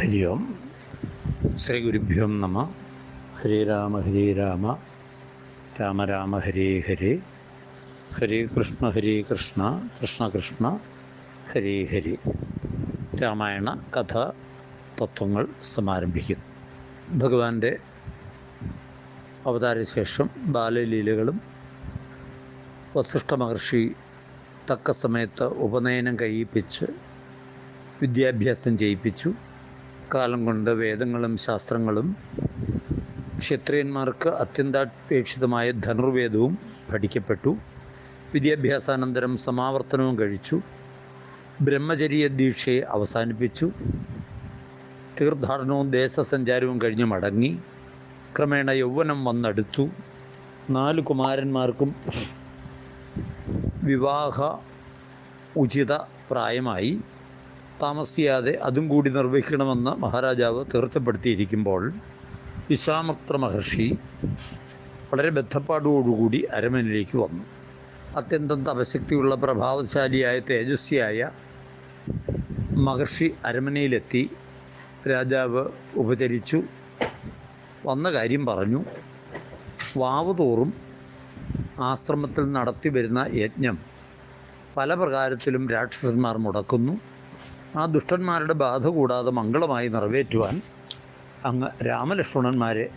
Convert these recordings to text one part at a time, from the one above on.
ഹരി ഓം ശ്രീ ഗുരുഭ്യോം നമ ഹരേ രാമ ഹരേ രാമ രാമ രാമ ഹരേ ഹരേ ഹരേ കൃഷ്ണ ഹരേ കൃഷ്ണ കൃഷ്ണ കൃഷ്ണ ഹരേ ഹരി രാമായണ കഥ തത്വങ്ങൾ സമാരംഭിക്കുന്നു. ഭഗവാന്റെ അവതാരശേഷം ബാലലീലകളും വസിഷ്ഠ മഹർഷി തക്ക സമയത്ത് ഉപനയനം കഴിയിപ്പിച്ച് വിദ്യാഭ്യാസം ചെയ്യിപ്പിച്ചു. കാലം കൊണ്ട് വേദങ്ങളും ശാസ്ത്രങ്ങളും ക്ഷത്രിയന്മാർക്ക് അത്യന്താപേക്ഷിതമായ ധനുർവേദവും പഠിക്കപ്പെട്ടു. വിദ്യാഭ്യാസാനന്തരം സമാവർത്തനവും കഴിച്ചു. ബ്രഹ്മചര്യ ദീക്ഷയെ അവസാനിപ്പിച്ചു. തീർത്ഥാടനവും ദേശസഞ്ചാരവും കഴിഞ്ഞ് മടങ്ങി. ക്രമേണ യൗവനം വന്നെടുത്തു. നാല് കുമാരന്മാർക്കും വിവാഹ ഉചിത പ്രായമായി. താമസിയാതെ അതും കൂടി നിർവഹിക്കണമെന്ന് മഹാരാജാവ് തീർച്ചപ്പെടുത്തിയിരിക്കുമ്പോൾ വിശ്വാമിത്ര മഹർഷി വളരെ ബദ്ധപ്പാടോടുകൂടി അരമനിലേക്ക് വന്നു. അത്യന്തം തപശക്തിയുള്ള പ്രഭാവശാലിയായ തേജസ്വിയായ മഹർഷി അരമനയിലെത്തി. രാജാവ് ഉപചരിച്ചു. വന്ന കാര്യം പറഞ്ഞു. വാവ് തോറും ആശ്രമത്തിൽ നടത്തി വരുന്ന യജ്ഞം പല പ്രകാരത്തിലും രാക്ഷസന്മാർ മുടക്കുന്നു. ആ ദുഷ്ടന്മാരുടെ ബാധ കൂടാതെ മംഗളമായി നിറവേറ്റുവാൻ അങ്ങ് രാമലക്ഷ്മണന്മാരെ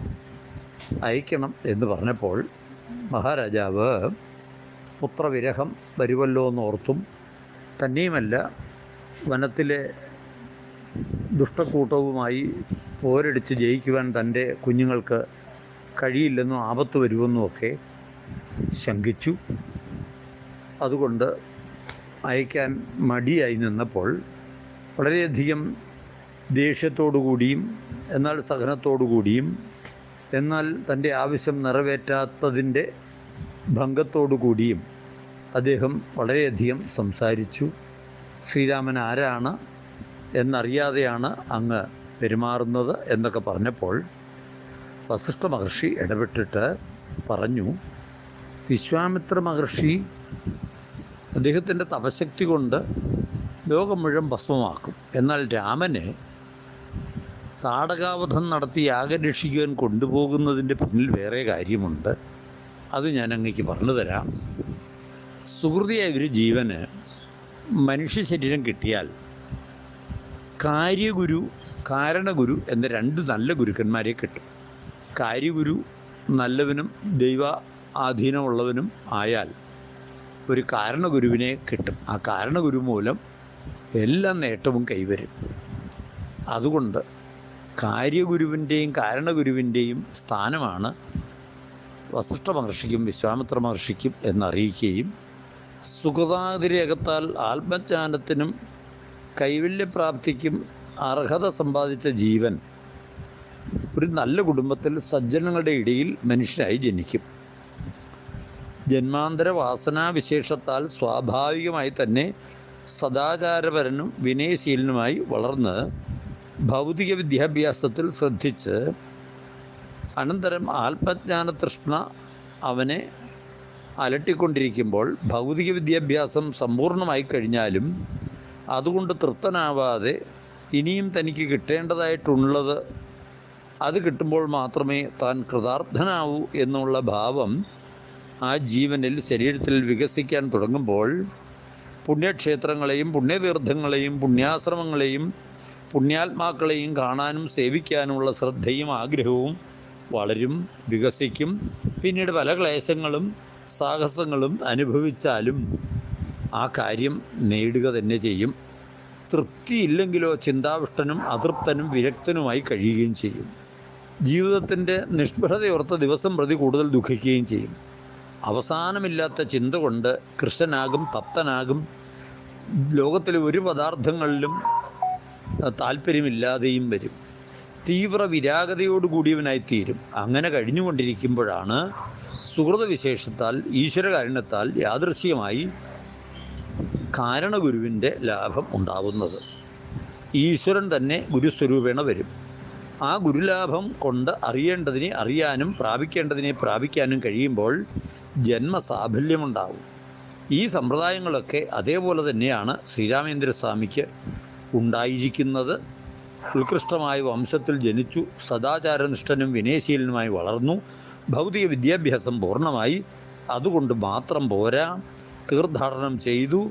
അയക്കണം എന്ന് പറഞ്ഞപ്പോൾ മഹാരാജാവ് പുത്രവിരഹം വരുമല്ലോ എന്നോർത്തും തന്നെയുമല്ല വനത്തിലെ ദുഷ്ടക്കൂട്ടവുമായി പോരടിച്ച് ജയിക്കുവാൻ തന്റെ കുഞ്ഞുങ്ങൾക്ക് കഴിയില്ലെന്നും ആപത്ത് വരുമെന്നുമൊക്കെ ശങ്കിച്ചു. അതുകൊണ്ട് അയക്കാൻ മടിയായി നിന്നപ്പോൾ വളരെയധികം ദേഷ്യത്തോടു കൂടിയും എന്നാൽ സഹനത്തോടു കൂടിയും എന്നാൽ തന്റെ ആവശ്യം നിറവേറ്റാത്തതിന്റെ ഭംഗത്തോടു കൂടിയും അദ്ദേഹം വളരെയധികം സംസാരിച്ചു. ശ്രീരാമൻ ആരാണ് എന്നറിയാതെയാണ് അങ്ങ് പെരുമാറുന്നത് എന്നൊക്കെ പറഞ്ഞപ്പോൾ വസിഷ്ഠ മഹർഷി ഇടപെട്ടിട്ട് പറഞ്ഞു വിശ്വാമിത്ര മഹർഷി അദ്ദേഹത്തിന്റെ തപശക്തി കൊണ്ട് ലോകം മുഴുവൻ ഭസ്മമാക്കും. എന്നാൽ രാമനെ താടകാവധം നടത്തി യാഗം രക്ഷിക്കുവാൻ കൊണ്ടുപോകുന്നതിന്റെ പിന്നിൽ വേറെ കാര്യമുണ്ട്. അത് ഞാൻ അങ്ങേക്ക് പറഞ്ഞു തരാം. സുഹൃതിയായ ഒരു ജീവന് മനുഷ്യ ശരീരം കിട്ടിയാൽ കാര്യഗുരു കാരണഗുരു എന്ന രണ്ട് നല്ല ഗുരുക്കന്മാരെ കിട്ടും. കാര്യഗുരു നല്ലവനും ദൈവ ആധീനമുള്ളവനും ആയാൽ ഒരു കാരണഗുരുവിനെ കിട്ടും. ആ കാരണഗുരു മൂലം എല്ലാ നേട്ടവും കൈവരും. അതുകൊണ്ട് കാര്യഗുരുവിന്റെയും കാരണഗുരുവിന്റെയും സ്ഥാനമാണ് വസിഷ്ഠ മഹർഷിക്കും വിശ്വാമിത്ര മഹർഷിക്കും എന്നറിയിക്കുകയും സുഗതാതിരകത്താൽ ആത്മജ്ഞാനത്തിനും കൈവല്യപ്രാപ്തിക്കും അർഹത സമ്പാദിച്ച ജീവൻ ഒരു നല്ല കുടുംബത്തിൽ സജ്ജനങ്ങളുടെ ഇടയിൽ മനുഷ്യനായി ജനിക്കും. ജന്മാന്തര വാസനാവിശേഷത്താൽ സ്വാഭാവികമായി തന്നെ സദാചാരപരനും വിനയശീലനുമായി വളർന്ന് ഭൗതിക വിദ്യാഭ്യാസത്തിൽ ശ്രദ്ധിച്ച് അനന്തരം ആത്മജ്ഞാന തൃഷ്ണ അവനെ അലട്ടിക്കൊണ്ടിരിക്കുമ്പോൾ ഭൗതിക വിദ്യാഭ്യാസം സമ്പൂർണമായി കഴിഞ്ഞാലും അതുകൊണ്ട് തൃപ്തനാവാതെ ഇനിയും തനിക്ക് കിട്ടേണ്ടതായിട്ടുള്ളത് അത് കിട്ടുമ്പോൾ മാത്രമേ താൻ കൃതാർത്ഥനാവൂ എന്നുള്ള ഭാവം ആ ജീവനിൽ ശരീരത്തിൽ വികസിക്കാൻ തുടങ്ങുമ്പോൾ പുണ്യക്ഷേത്രങ്ങളെയും പുണ്യതീർത്ഥങ്ങളെയും പുണ്യാശ്രമങ്ങളെയും പുണ്യാത്മാക്കളെയും കാണാനും സേവിക്കാനുമുള്ള ശ്രദ്ധയും ആഗ്രഹവും വളരും വികസിക്കും. പിന്നീട് പല ക്ലേശങ്ങളും സാഹസങ്ങളും അനുഭവിച്ചാലും ആ കാര്യം നേടുക തന്നെ ചെയ്യും. തൃപ്തിയില്ലെങ്കിലോ ചിന്താവിഷ്ടനും അതൃപ്തനും വിരക്തനുമായി കഴിയുകയും ചെയ്യും. ജീവിതത്തിന്റെ നിഷ്ഫലതയോർത്ത് ദിവസം പ്രതി കൂടുതൽ ദുഃഖിക്കുകയും ചെയ്യും. അവസാനമില്ലാത്ത ചിന്ത കൊണ്ട് കൃഷ്ണനാകും തപ്തനാകും. ലോകത്തിലെ ഒരു പദാർത്ഥങ്ങളിലും താല്പര്യമില്ലാതെയും വരും. തീവ്ര വിരാഗതയോടുകൂടിയവനായിത്തീരും അങ്ങനെ കഴിഞ്ഞുകൊണ്ടിരിക്കുമ്പോഴാണ് സുഹൃതവിശേഷത്താൽ ഈശ്വരകാരണത്താൽ യാദൃശ്യമായി കാരണഗുരുവിന്റെ ലാഭം ഉണ്ടാവുന്നത്. ഈശ്വരൻ തന്നെ ഗുരുസ്വരൂപേണ വരും. ആ ഗുരുലാഭം കൊണ്ട് അറിയേണ്ടതിനെ അറിയാനും പ്രാപിക്കേണ്ടതിനെ പ്രാപിക്കാനും കഴിയുമ്പോൾ ജന്മസാഫല്യമുണ്ടാവും. ഈ സമ്പ്രദായങ്ങളൊക്കെ അതേപോലെ തന്നെയാണ് ശ്രീരാമേന്ദ്രസ്വാമിക്ക് ഉണ്ടായിരിക്കുന്നത്. ഉത്കൃഷ്ടമായ വംശത്തിൽ ജനിച്ചു സദാചാരനിഷ്ഠനും വിനയശീലനുമായി വളർന്നു ഭൗതിക വിദ്യാഭ്യാസം പൂർണമായി. അതുകൊണ്ട് മാത്രം പോരാ. തീർത്ഥാടനം ചെയ്തു.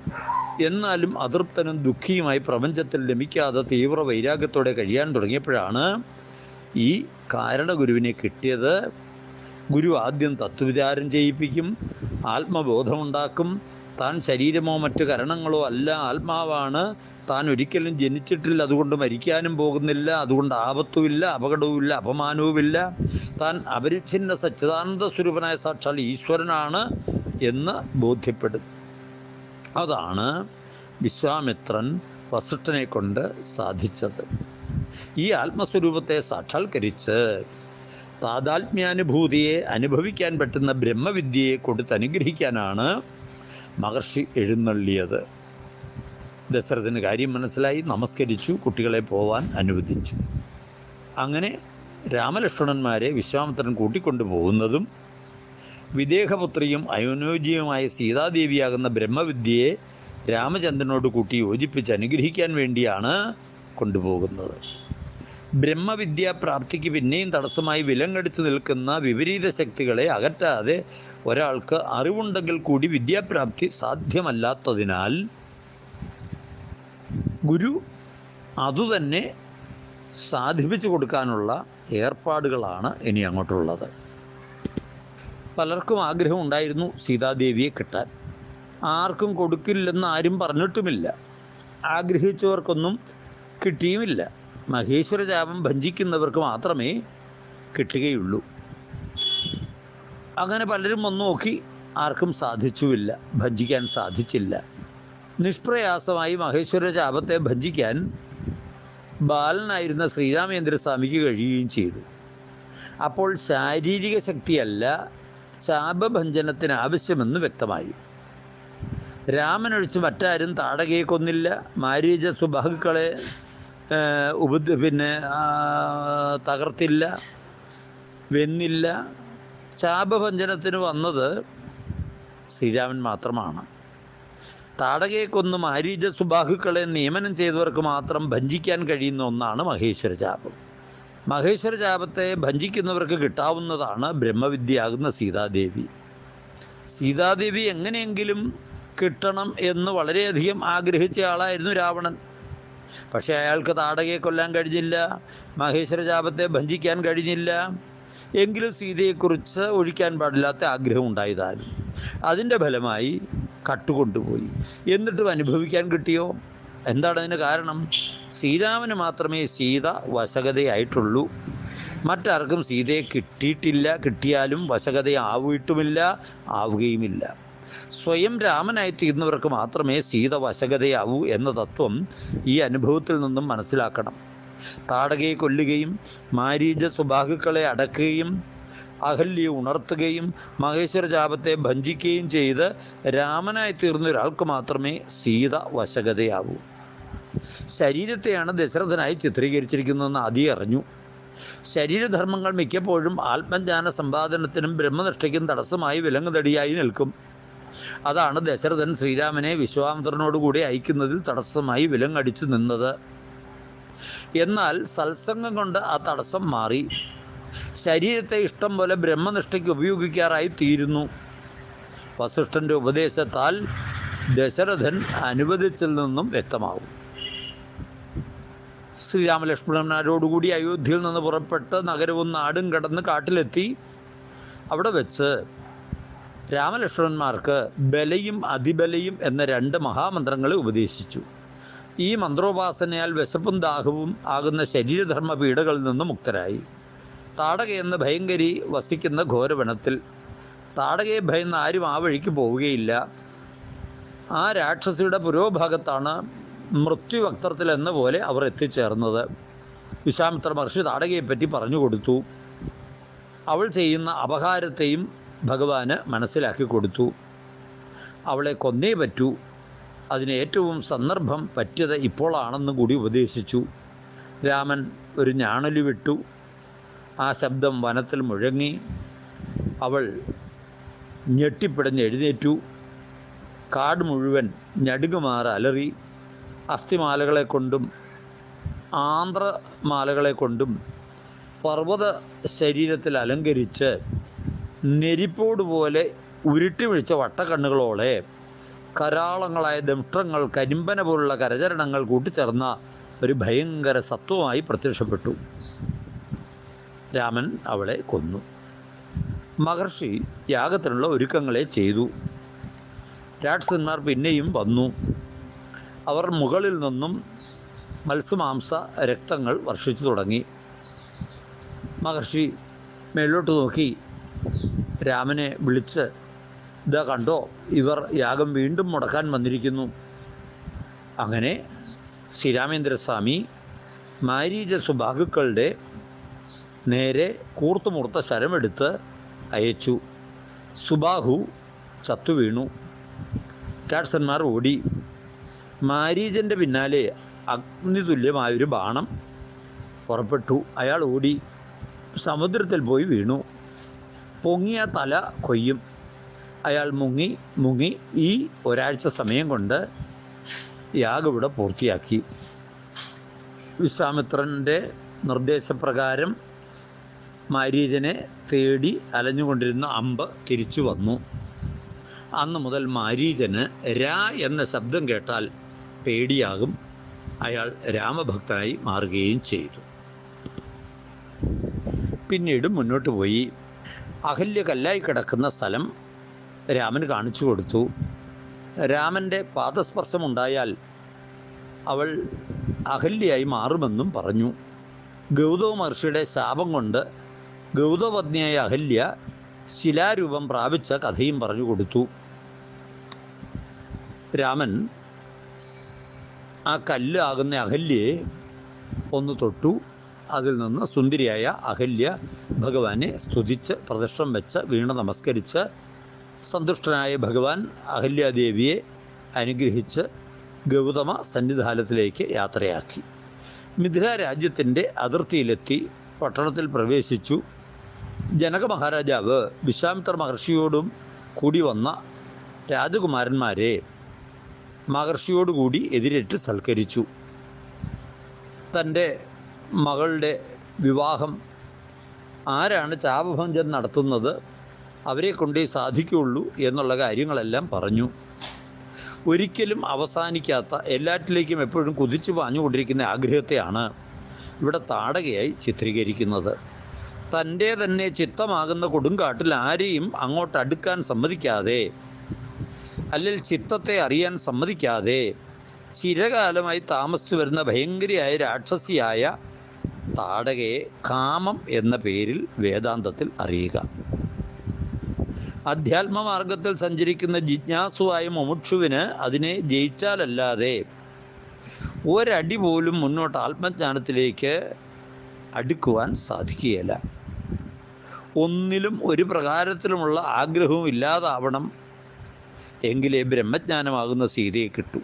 എന്നാലും അതൃപ്തനും ദുഃഖിയുമായി പ്രപഞ്ചത്തിൽ ലഭിക്കാതെ തീവ്ര വൈരാഗ്യത്തോടെ കഴിയാൻ തുടങ്ങിയപ്പോഴാണ് ഈ കാരണഗുരുവിനെ കിട്ടിയത്. ഗുരു ആദ്യം തത്വവിചാരം ചെയ്യിപ്പിക്കും ആത്മബോധമുണ്ടാക്കും താൻ ശരീരമോ മറ്റു കരണങ്ങളോ അല്ല ആത്മാവാണ്. താൻ ഒരിക്കലും ജനിച്ചിട്ടില്ല അതുകൊണ്ട് മരിക്കാനും പോകുന്നില്ല അതുകൊണ്ട് ആപത്തുമില്ല അപകടവുമില്ല അപമാനവുമില്ല. താൻ അപരിച്ഛിന്ന സച്ചിദാനന്ദ സ്വരൂപനായ സാക്ഷാൽ ഈശ്വരനാണ് എന്ന് ബോധ്യപ്പെടും. അതാണ് വിശ്വാമിത്രൻ വസിഷ്ഠനെ കൊണ്ട് സാധിച്ചത്. ഈ ആത്മസ്വരൂപത്തെ സാക്ഷാത്കരിച്ച് താതാത്മ്യാനുഭൂതിയെ അനുഭവിക്കാൻ പറ്റുന്ന ബ്രഹ്മവിദ്യയെ കൊടുത്ത് അനുഗ്രഹിക്കാനാണ് മഹർഷി എഴുന്നള്ളിയത്. ദശരഥന് കാര്യം മനസ്സിലായി. നമസ്കരിച്ചു. കുട്ടികളെ പോവാൻ അനുവദിച്ചു. അങ്ങനെ രാമലക്ഷ്മണന്മാരെ വിശ്വാമിത്രൻ കൂട്ടിക്കൊണ്ടു പോകുന്നതും വിദേഹപുത്രിയും അയോനോജ്യവുമായ സീതാദേവിയാകുന്ന ബ്രഹ്മവിദ്യയെ രാമചന്ദ്രനോട് കൂട്ടി യോജിപ്പിച്ച് അനുഗ്രഹിക്കാൻ വേണ്ടിയാണ് കൊണ്ടുപോകുന്നത്. ബ്രഹ്മവിദ്യാപ്രാപ്തിക്ക് പിന്നെയും തടസ്സമായി വിലങ്ങടിച്ചു നിൽക്കുന്ന വിപരീത ശക്തികളെ അകറ്റാതെ ഒരാൾക്ക് അറിവുണ്ടെങ്കിൽ കൂടി വിദ്യാപ്രാപ്തി സാധ്യമല്ലാത്തതിനാൽ ഗുരു അതുതന്നെ സാധിപ്പിച്ചു കൊടുക്കാനുള്ള ഏർപ്പാടുകളാണ് ഇനി അങ്ങോട്ടുള്ളത്. പലർക്കും ആഗ്രഹം ഉണ്ടായിരുന്നു സീതാദേവിയെ കിട്ടാൻ. ആർക്കും കൊടുക്കില്ലെന്ന് ആരും പറഞ്ഞിട്ടുമില്ല. ആഗ്രഹിച്ചവർക്കൊന്നും കിട്ടിയുമില്ല. മഹേശ്വര ജാപം ഭഞ്ചിക്കുന്നവർക്ക് മാത്രമേ കിട്ടുകയുള്ളൂ. അങ്ങനെ പലരും വന്നു നോക്കി. ആർക്കും സാധിച്ചുമില്ല ഭജിക്കാൻ സാധിച്ചില്ല. നിഷ്പ്രയാസമായി മഹേശ്വര ചാപത്തെ ഭജിക്കാൻ ബാലനായിരുന്ന ശ്രീരാമേന്ദ്ര സ്വാമിക്ക് കഴിയുകയും ചെയ്തു. അപ്പോൾ ശാരീരിക ശക്തിയല്ല ചാപഭഞ്ജനത്തിന് ആവശ്യമെന്ന് വ്യക്തമായി. രാമനൊഴിച്ച് മറ്റാരും താടകയെ കൊന്നില്ല മാരീജ സുബാഹുക്കളെ ഉപ പിന്നെ തകർത്തില്ല വെന്നില്ല. ചാപഭഞ്ജനത്തിന് വന്നത് ശ്രീരാമൻ മാത്രമാണ്. താടകയെ കൊന്നും ആരീജ സുബാഹുക്കളെ നിയമനം ചെയ്തവർക്ക് മാത്രം ഭഞ്ചിക്കാൻ കഴിയുന്ന ഒന്നാണ് മഹേശ്വര ചാപം മഹേശ്വര ചാപത്തെ ഭഞ്ചിക്കുന്നവർക്ക് കിട്ടാവുന്നതാണ് ബ്രഹ്മവിദ്യയാകുന്ന സീതാദേവി. സീതാദേവി എങ്ങനെയെങ്കിലും കിട്ടണം എന്ന് വളരെയധികം ആഗ്രഹിച്ച ആളായിരുന്നു രാവണൻ. പക്ഷേ അയാൾക്ക് താടകയെ കൊല്ലാൻ കഴിഞ്ഞില്ല മഹേശ്വര ചാപത്തെ ഭഞ്ചിക്കാൻ കഴിഞ്ഞില്ല എങ്കിലും സീതയെക്കുറിച്ച് ഒഴിക്കാൻ പാടില്ലാത്ത ആഗ്രഹം ഉണ്ടായതാനും അതിന്റെ ഫലമായി കട്ടുകൊണ്ടുപോയി. എന്നിട്ടും അനുഭവിക്കാൻ കിട്ടിയോ? എന്താണ് അതിന് കാരണം? ശ്രീരാമന് മാത്രമേ സീത വശകതയായിട്ടുള്ളൂ മറ്റാർക്കും സീതയെ കിട്ടിയിട്ടില്ല കിട്ടിയാലും വശകതയാവിട്ടുമില്ല ആവുകയുമില്ല. സ്വയം രാമനായി തീർന്നവർക്ക് മാത്രമേ സീത വശകതയാവൂ എന്ന തത്വം ഈ അനുഭവത്തിൽ നിന്നും മനസ്സിലാക്കണം. താടകയെ കൊല്ലുകയും മാരീജ സ്വഭാഗുക്കളെ അടക്കുകയും അഹല്യെ ഉണർത്തുകയും മഹേശ്വര ജാപത്തെ ഭഞ്ചിക്കുകയും ചെയ്ത് രാമനായി തീർന്ന ഒരാൾക്ക് മാത്രമേ സീത വശകതയാവൂ ശരീരത്തെയാണ് ദശരഥനായി ചിത്രീകരിച്ചിരിക്കുന്നതെന്ന് ആദ്യം അറിഞ്ഞു. ശരീരധർമ്മങ്ങൾ മിക്കപ്പോഴും ആത്മജ്ഞാന സമ്പാദനത്തിനും ബ്രഹ്മനിഷ്ഠയ്ക്കും തടസ്സമായി വിലങ്ങുതടിയായി നിൽക്കും. അതാണ് ദശരഥൻ ശ്രീരാമനെ വിശ്വാമിത്രനോടുകൂടി അയക്കുന്നതിൽ തടസ്സമായി വിലങ്ങടിച്ചു നിന്നത്. എന്നാൽ സത്സംഗം കൊണ്ട് ആ തടസ്സം മാറി. ശരീരത്തെ ഇഷ്ടം പോലെ ബ്രഹ്മനിഷ്ഠയ്ക്ക് ഉപയോഗിക്കാറായി തീരുന്നു. വസിഷ്ഠന്റെ ഉപദേശത്താൽ ദശരഥൻ അനുവദിച്ചിൽ നിന്നും വ്യക്തമാകും. ശ്രീരാമലക്ഷ്മണന്മാരോടുകൂടി അയോധ്യയിൽ നിന്ന് പുറപ്പെട്ട് നഗരവും നാടും കടന്ന് കാട്ടിലെത്തി. അവിടെ വെച്ച് രാമലക്ഷ്മണന്മാർക്ക് ബലയും അതിബലയും എന്ന രണ്ട് മഹാമന്ത്രങ്ങളെ ഉപദേശിച്ചു. ഈ മന്ത്രോപാസനയാൽ വിശപ്പും ദാഹവും ആകുന്ന ശരീരധർമ്മ പീഡകളിൽ നിന്ന് മുക്തരായി. താടക എന്ന ഭയങ്കരി വസിക്കുന്ന ഘോരവനത്തിൽ താടകയെ ഭയന്ന് ആരും ആ വഴിക്ക് പോവുകയില്ല. ആ രാക്ഷസിയുടെ പുരോഭാഗത്താണ് മൃത്യുവക്തത്തിൽ എന്ന പോലെ അവർ എത്തിച്ചേർന്നത്. വിശ്വാമിത്ര മഹർഷി താടകയെപ്പറ്റി പറഞ്ഞു കൊടുത്തു. അവൾ ചെയ്യുന്ന അപഹാരത്തെയും ഭഗവാന് മനസ്സിലാക്കി കൊടുത്തു. അവളെ കൊന്നേ പറ്റൂ. അതിന് ഏറ്റവും സന്ദർഭം പറ്റിയത് ഇപ്പോഴാണെന്നും കൂടി ഉപദേശിച്ചു. രാമൻ ഒരു ഞാണലി വിട്ടു. ആ ശബ്ദം വനത്തിൽ മുഴങ്ങി. അവൾ ഞെട്ടിപ്പിടഞ്ഞ് എഴുന്നേറ്റു. കാട് മുഴുവൻ ഞടുകുമാറ അലറി. അസ്ഥിമാലകളെ കൊണ്ടും ആന്ധ്രമാലകളെ കൊണ്ടും പർവത ശരീരത്തിൽ അലങ്കരിച്ച് നെരിപ്പോട് പോലെ ഉരുട്ടി വിളിച്ച വട്ടക്കണ്ണുകളോടെ കരാളങ്ങളായ ദംഷ്ട്രങ്ങൾ കരിമ്പന പോലുള്ള കരചരണങ്ങൾ കൂട്ടിച്ചേർന്ന ഒരു ഭയങ്കര സത്വമായി പ്രത്യക്ഷപ്പെട്ടു. രാമൻ അവളെ കൊന്നു. മഹർഷി യാഗത്തിനുള്ള ഒരുക്കങ്ങളെ ചെയ്തു. രാക്ഷസന്മാർ പിന്നെയും വന്നു. അവർ മുകളിൽ നിന്നും മത്സ്യമാംസ രക്തങ്ങൾ വർഷിച്ചു തുടങ്ങി. മഹർഷി മേലോട്ട് നോക്കി. രാമനെ വിളിച്ച് ഇതാ കണ്ടോ ഇവർ യാഗം വീണ്ടും മുടക്കാൻ വന്നിരിക്കുന്നു. അങ്ങനെ ശ്രീരാമേന്ദ്രസ്വാമി മാരീജ സുബാഹുക്കളുടെ നേരെ കൂർത്തുമുറുത്ത ശരമെടുത്ത് അയച്ചു. സുബാഹു ചത്തു വീണു. രാക്ഷസന്മാർ ഓടി. മാരീജന്റെ പിന്നാലെ അഗ്നിതുല്യമായൊരു ബാണം പുറപ്പെട്ടു. അയാൾ ഓടി. സമുദ്രത്തിൽ പോയി വീണു. പൊങ്ങിയ തല കൊയ്യും. അയാൾ മുങ്ങി മുങ്ങി ഈ ഒരാഴ്ച സമയം കൊണ്ട് യാഗം ഇവിടെ പൂർത്തിയാക്കി. വിശ്വാമിത്രന്റെ നിർദ്ദേശപ്രകാരം മാരീജനെ തേടി അലഞ്ഞുകൊണ്ടിരുന്ന അമ്പ് തിരിച്ചു വന്നു. അന്ന് മുതൽ മാരീജന് രാ എന്ന ശബ്ദം കേട്ടാൽ പേടിയാകും. അയാൾ രാമഭക്തനായി മാറുകയും ചെയ്തു. പിന്നീട് മുന്നോട്ട് പോയി. അഹല്യ കല്ലായി കിടക്കുന്ന സ്ഥലം രാമന് കാണിച്ചു കൊടുത്തു. രാമന്റെ പാദസ്പർശമുണ്ടായാൽ അവൾ അഹല്യയായി മാറുമെന്നും പറഞ്ഞു. ഗൗതമ മഹർഷിയുടെ ശാപം കൊണ്ട് ഗൗതമപത്നിയായ അഹല്യ ശിലാരൂപം പ്രാപിച്ച കഥയും പറഞ്ഞു കൊടുത്തു. രാമൻ ആ കല്ല് ആകുന്ന അഹല്യയെ ഒന്ന് തൊട്ടു. അതിൽ നിന്ന് സുന്ദരിയായ അഹല്യ ഭഗവാനെ സ്തുതിച്ച് പ്രദർശനം വെച്ച് വീണ് നമസ്കരിച്ച് സന്തുഷ്ടനായ ഭഗവാൻ അഹല്യാദേവിയെ അനുഗ്രഹിച്ച് ഗൗതമ സന്നിധാനത്തിലേക്ക് യാത്രയാക്കി. മിഥില രാജ്യത്തിന്റെ അതിർത്തിയിലെത്തി പട്ടണത്തിൽ പ്രവേശിച്ചു. ജനക മഹാരാജാവ് വിശ്വാമിത്ര മഹർഷിയോടും കൂടി വന്ന രാജകുമാരന്മാരെ മഹർഷിയോടുകൂടി എതിരേറ്റ് സൽക്കരിച്ചു. തന്റെ മകളുടെ വിവാഹം ആരാണ് ചാപഭഞ്ചൻ നടത്തുന്നത് അവരെ കൊണ്ടേ സാധിക്കുകയുള്ളൂ എന്നുള്ള കാര്യങ്ങളെല്ലാം പറഞ്ഞു. ഒരിക്കലും അവസാനിക്കാത്ത എല്ലാറ്റിലേക്കും എപ്പോഴും കുതിച്ചു പാഞ്ഞുകൊണ്ടിരിക്കുന്ന ആഗ്രഹത്തെയാണ് ഇവിടെ താടകയായി ചിത്രീകരിക്കുന്നത്. തന്റെ തന്നെ ചിത്തമാകുന്ന കൊടുങ്കാട്ടിൽ ആരെയും അങ്ങോട്ട് അടുക്കാൻ സമ്മതിക്കാതെ അല്ലെങ്കിൽ ചിത്തത്തെ അറിയാൻ സമ്മതിക്കാതെ ചിരകാലമായി താമസിച്ചു വരുന്ന ഭയങ്കരിയായ രാക്ഷസിയായ താടകയെ കാമം എന്ന പേരിൽ വേദാന്തത്തിൽ അറിയുക. അധ്യാത്മമാർഗത്തിൽ സഞ്ചരിക്കുന്ന ജിജ്ഞാസുവായ മുമുക്ഷുവിന് അതിനെ ജയിച്ചാലല്ലാതെ ഒരടി പോലും മുന്നോട്ട് ആത്മജ്ഞാനത്തിലേക്ക് അടുക്കുവാൻ സാധിക്കുകയില്ല. ഒന്നിലും ഒരു പ്രകാരത്തിലുമുള്ള ആഗ്രഹവും ഇല്ലാതാവണം എങ്കിലേ ബ്രഹ്മജ്ഞാനമാകുന്ന സീതയെ കിട്ടൂ.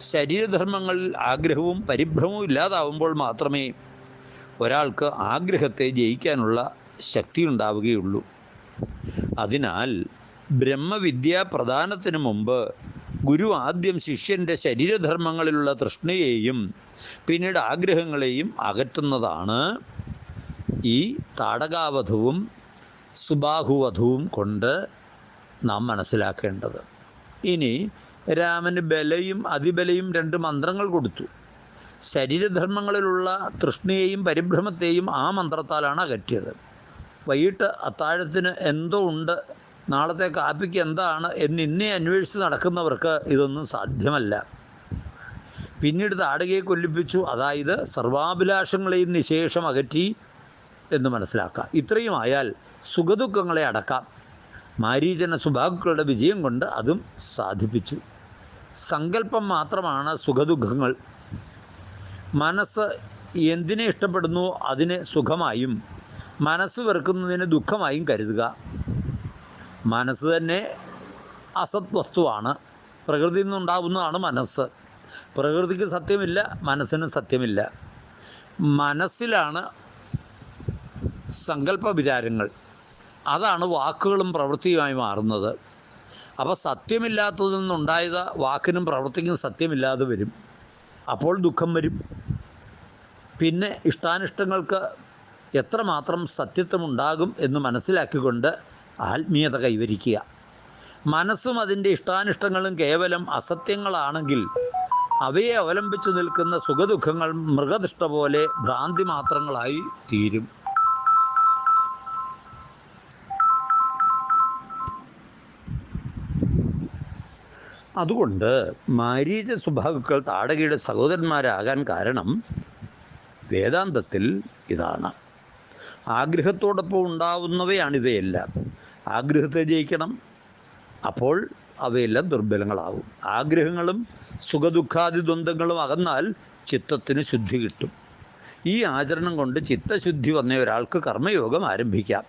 ശരീരധർമ്മങ്ങളിൽ ആഗ്രഹവും പരിഭ്രമവും ഇല്ലാതാവുമ്പോൾ മാത്രമേ ഒരാൾക്ക് ആഗ്രഹത്തെ ജയിക്കാനുള്ള ശക്തി ഉണ്ടാവുകയുള്ളൂ. അതിനാൽ ബ്രഹ്മവിദ്യ പ്രധാനത്തിനു മുമ്പ് ഗുരു ആദ്യം ശിഷ്യന്റെ ശരീരധർമ്മങ്ങളിലുള്ള തൃഷ്ണയെയും പിന്നീട് ആഗ്രഹങ്ങളെയും അകറ്റുന്നതാണ് ഈ താടകാവധവും സുബാഹുവധവും കൊണ്ട് നാം മനസ്സിലാക്കേണ്ടത്. ഇനി രാമന് ബലയും അതിബലയും രണ്ട് മന്ത്രങ്ങൾ കൊടുത്തു. ശരീരധർമ്മങ്ങളിലുള്ള തൃഷ്ണയെയും പരിഭ്രമത്തെയും ആ മന്ത്രത്താലാണ് അകറ്റിയത്. വൈകിട്ട് അത്താഴത്തിന് എന്തോ ഉണ്ട് നാളത്തെ കാപ്പിക്ക് എന്താണ് എന്ന് ഇന്നേ അന്വേഷിച്ച് നടക്കുന്നവർക്ക് ഇതൊന്നും സാധ്യമല്ല. പിന്നീട് താടകയെ കൊല്ലിപ്പിച്ചു. അതായത് സർവാഭിലാഷങ്ങളെയും നിശേഷം അകറ്റി എന്ന് മനസ്സിലാക്കാം. ഇത്രയും ആയാൽ സുഖദുഃഖങ്ങളെ അടക്കാം. മാരീജന സുഭാഗുക്കളുടെ വിജയം കൊണ്ട് അതും സാധിപ്പിച്ചു. സങ്കല്പം മാത്രമാണ് സുഖദുഃഖങ്ങൾ. മനസ്സ് എന്തിനെ ഇഷ്ടപ്പെടുന്നു അതിനെ സുഖമായും മനസ്സ് വെറുക്കുന്നതിന് ദുഃഖമായും കരുതുക. മനസ്സ് തന്നെ അസത് വസ്തുവാണ്. പ്രകൃതിയിൽ നിന്നുണ്ടാകുന്നതാണ് മനസ്സ്. പ്രകൃതിക്ക് സത്യമില്ല മനസ്സിന് സത്യമില്ല. മനസ്സിലാണ് സങ്കല്പ വിചാരങ്ങൾ അതാണ് വാക്കുകളും പ്രവൃത്തിയുമായി മാറുന്നത്. അപ്പോൾ സത്യമില്ലാത്തതിൽ നിന്നുണ്ടായത് വാക്കിനും പ്രവൃത്തിക്കും സത്യമില്ലാതെ വരും. അപ്പോൾ ദുഃഖം വരും. പിന്നെ ഇഷ്ടാനിഷ്ടങ്ങൾക്ക് എത്രമാത്രം സത്യത്വമുണ്ടാകും എന്ന് മനസ്സിലാക്കിക്കൊണ്ട് ആത്മീയത കൈവരിക്കുക. മനസ്സും അതിന്റെ ഇഷ്ടാനിഷ്ടങ്ങളും കേവലം അസത്യങ്ങളാണെങ്കിൽ അവയെ അവലംബിച്ചു നിൽക്കുന്ന സുഖദുഃഖങ്ങൾ മൃഗദിഷ്ട പോലെ ഭ്രാന്തി മാത്രങ്ങളായി തീരും. അതുകൊണ്ട് മാരീച സ്വഭാവക്കൾ താടകയുടെ സഹോദരന്മാരാകാൻ കാരണം വേദാന്തത്തിൽ ഇതാണ്. ആഗ്രഹത്തോടൊപ്പം ഉണ്ടാവുന്നവയാണ് ഇവയെല്ലാം ആഗ്രഹത്തെ ജയിക്കണം അപ്പോൾ അവയെല്ലാം ദുർബലങ്ങളാവും. ആഗ്രഹങ്ങളും സുഖദുഃഖാദി ദ്വന്ദ്ങ്ങളും അകന്നാൽ ചിത്തത്തിന് ശുദ്ധി കിട്ടും. ഈ ആചരണം കൊണ്ട് ചിത്തശുദ്ധി വന്ന ഒരാൾക്ക് കർമ്മയോഗം ആരംഭിക്കാം.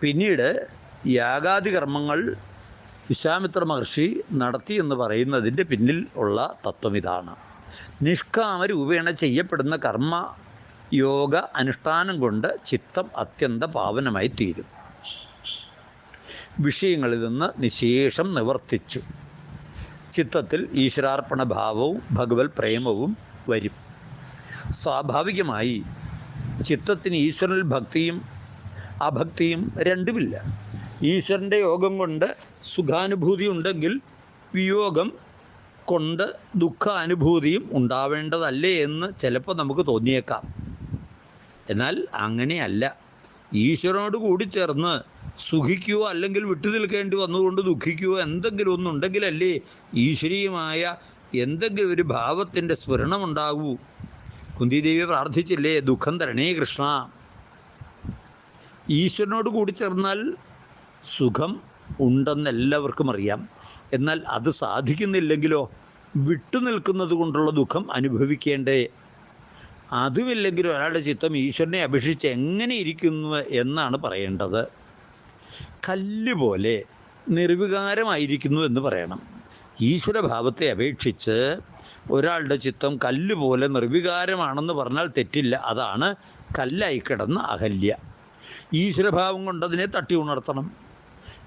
പിന്നീട് യാഗാദി കർമ്മങ്ങൾ വിശ്വാമിത്ര മഹർഷി നടത്തി എന്ന് പറയുന്നതിന്റെ പിന്നിൽ ഉള്ള തത്വം ഇതാണ്. നിഷ്കാമരൂപേണ ചെയ്യപ്പെടുന്ന കർമ്മ യോഗ അനുഷ്ഠാനം കൊണ്ട് ചിത്തം അത്യന്ത പാവനമായി തീരും. വിഷയങ്ങളിൽ നിന്ന് നിശേഷം നിവർത്തിച്ചു. ചിത്തത്തിൽ ഈശ്വരാർപ്പണ ഭാവവും ഭഗവത് പ്രേമവും വരും. സ്വാഭാവികമായി ചിത്തത്തിന് ഈശ്വരനിൽ ഭക്തിയും അഭക്തിയും രണ്ടുമില്ല. ഈശ്വരന്റെ യോഗം കൊണ്ട് സുഖാനുഭൂതി ഉണ്ടെങ്കിൽ വിയോഗം കൊണ്ട് ദുഃഖാനുഭൂതിയും ഉണ്ടാവേണ്ടതല്ലേ എന്ന് ചിലപ്പോൾ നമുക്ക് തോന്നിയേക്കാം. എന്നാൽ അങ്ങനെയല്ല. ഈശ്വരനോട് കൂടി ചേർന്ന് സുഖിക്കുകയോ അല്ലെങ്കിൽ വിട്ടു നിൽക്കേണ്ടി വന്നുകൊണ്ട് ദുഃഖിക്കുകയോ എന്തെങ്കിലും ഒന്നുണ്ടെങ്കിലല്ലേ ഈശ്വരീയമായ എന്തെങ്കിലും ഒരു ഭാവത്തിന്റെ സ്ഫുരണമുണ്ടാകൂ. കുന്തിദേവി പ്രാർത്ഥിച്ചില്ലേ ദുഃഖം തരണേ കൃഷ്ണ. ഈശ്വരനോട് കൂടി ചേർന്നാൽ സുഖം ഉണ്ടെന്ന് എല്ലാവർക്കും അറിയാം. എന്നാൽ അത് സാധിക്കുന്നില്ലെങ്കിലോ വിട്ടുനിൽക്കുന്നത് കൊണ്ടുള്ള ദുഃഖം അനുഭവിക്കേണ്ടേ അതുമില്ലെങ്കിൽ ഒരാളുടെ ചിത്തം ഈശ്വരനെ അപേക്ഷിച്ച് എങ്ങനെ ഇരിക്കുന്നു എന്നാണ് പറയേണ്ടത്. കല്ല് പോലെ നിർവികാരമായിരിക്കുന്നു എന്ന് പറയണം. ഈശ്വരഭാവത്തെ അപേക്ഷിച്ച് ഒരാളുടെ ചിത്തം കല്ല് പോലെ നിർവികാരമാണെന്ന് പറഞ്ഞാൽ തെറ്റില്ല. അതാണ് കല്ലായി കിടന്ന അഹല്യ. ഈശ്വരഭാവം കൊണ്ടതിനെ തട്ടി ഉണർത്തണം.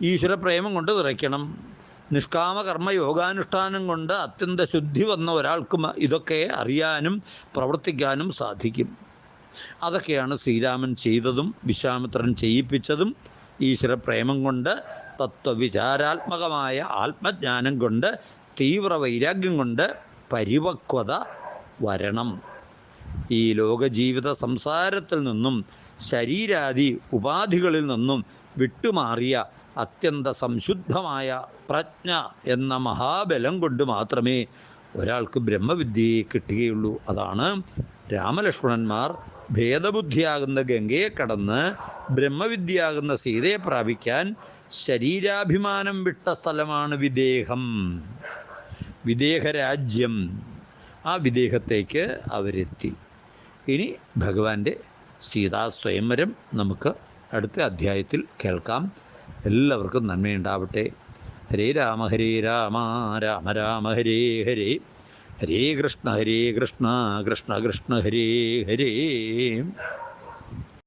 ഈശ്വരപ്രേമം കൊണ്ട് നിറയ്ക്കണം. നിഷ്കാമ കർമ്മ യോഗാനുഷ്ഠാനം കൊണ്ട് അത്യന്ത ശുദ്ധി വന്ന ഒരാൾക്ക് ഇതൊക്കെ അറിയാനും പ്രവർത്തിക്കാനും സാധിക്കും. അതൊക്കെയാണ് ശ്രീരാമൻ ചെയ്തതും വിശ്വാമിത്രൻ ചെയ്യിപ്പിച്ചതും ഈശ്വര പ്രേമം കൊണ്ട് തത്വവിചാരാത്മകമായ ആത്മജ്ഞാനം കൊണ്ട് തീവ്ര വൈരാഗ്യം കൊണ്ട് പരിപക്വത വരണം. ഈ ലോകജീവിത സംസാരത്തിൽ നിന്നും ശരീരാദി ഉപാധികളിൽ നിന്നും വിട്ടുമാറിയ അത്യന്ത സംശുദ്ധമായ പ്രജ്ഞ എന്ന മഹാബലം കൊണ്ട് മാത്രമേ ഒരാൾക്ക് ബ്രഹ്മവിദ്യയെ കിട്ടുകയുള്ളൂ. അതാണ് രാമലക്ഷ്മണന്മാർ ഭേദബുദ്ധിയാകുന്ന ഗംഗയെ കടന്ന് ബ്രഹ്മവിദ്യയാകുന്ന സീതയെ പ്രാപിക്കാൻ ശരീരാഭിമാനം വിട്ട സ്ഥലമാണ് വിദേഹം. വിദേഹരാജ്യം. ആ വിദേഹത്തേക്ക് അവരെത്തി. ഇനി ഭഗവാന്റെ സീതാ സ്വയംവരം നമുക്ക് അടുത്ത അധ്യായത്തിൽ കേൾക്കാം. എല്ലാവർക്കും നന്മയുണ്ടാവട്ടെ. ഹരേ രാമ ഹരേ രാമ രാമ രാമ ഹരേ ഹരേ. ഹരേ കൃഷ്ണ ഹരേ കൃഷ്ണ കൃഷ്ണ കൃഷ്ണ ഹരേ ഹരേ.